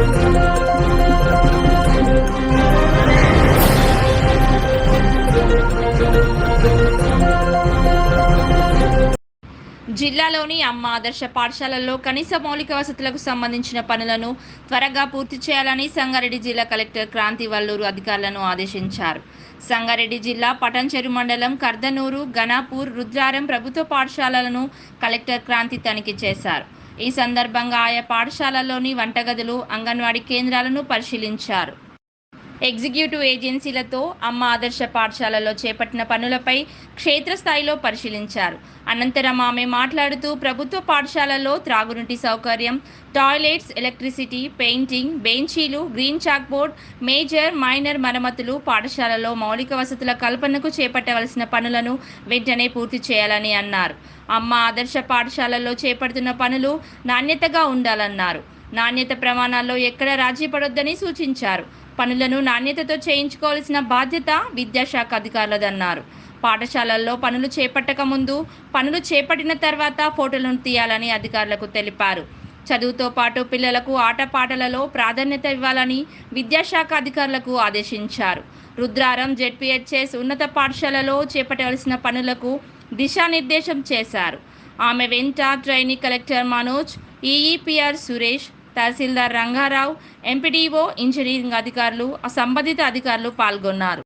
Thank you. జిల్లాలోని అమ్మ ఆదర్శ పాఠశాలల్లో కనీస మౌలిక వసతులకు సంబంధించిన పనులను త్వరగా పూర్తి చేయాలని సంగారెడ్డి జిల్లా కలెక్టర్ క్రాంతి వల్లూరు అధికారులను ఆదేశించారు. సంగారెడ్డి జిల్లా పటంచెరు మండలం కర్దనూరు గణాపూర్ రుద్రారం ప్రభుత్వ పాఠశాలలను కలెక్టర్ క్రాంతి తనిఖీ చేశారు. ఈ సందర్భంగా ఆయా పాఠశాలల్లోని వంటగదులు అంగన్వాడీ కేంద్రాలను పరిశీలించారు. ఎగ్జిక్యూటివ్ ఏజెన్సీలతో అమ్మ ఆదర్శ పాఠశాలలో చేపట్టిన పనులపై క్షేత్రస్థాయిలో పరిశీలించారు. అనంతరం ఆమె మాట్లాడుతూ ప్రభుత్వ పాఠశాలలో త్రాగునీటి సౌకర్యం టాయిలెట్స్ ఎలక్ట్రిసిటీ పెయింటింగ్ బెంచీలు green chalk board major minor మరమ్మతులు పాఠశాలలో మౌలిక వసతుల కల్పనకు చేపట్టవలసిన పనులను వెంటనే పూర్తి చేయాలని అన్నారు. అమ్మ ఆదర్శ పాఠశాలల్లో చేపడుతున్న పనులు నాణ్యతగా ఉండాలన్నారు. నాణ్యత ప్రమాణాల్లో ఎక్కడ రాజీ పడొద్దని సూచించారు. పనులను నాణ్యతతో చేయించుకోవాల్సిన బాధ్యత విద్యాశాఖ అధికారులదన్నారు. పాఠశాలల్లో పనులు చేపట్టక ముందు పనులు చేపట్టిన తర్వాత ఫోటోలను తీయాలని అధికారులకు తెలిపారు. చదువుతో పాటు పిల్లలకు ఆటపాటలలో ప్రాధాన్యత ఇవ్వాలని విద్యాశాఖ అధికారులకు ఆదేశించారు. రుద్రారం జెడ్పీహెచ్ఎస్ ఉన్నత పాఠశాలలో చేపట్టవలసిన పనులకు దిశానిర్దేశం చేశారు. ఆమె వెంట trainee collector Manoj EEPR Suresh tahsildar Rangarao MPDO engineering అధికారులు సంబంధిత అధికారులు పాల్గొన్నారు.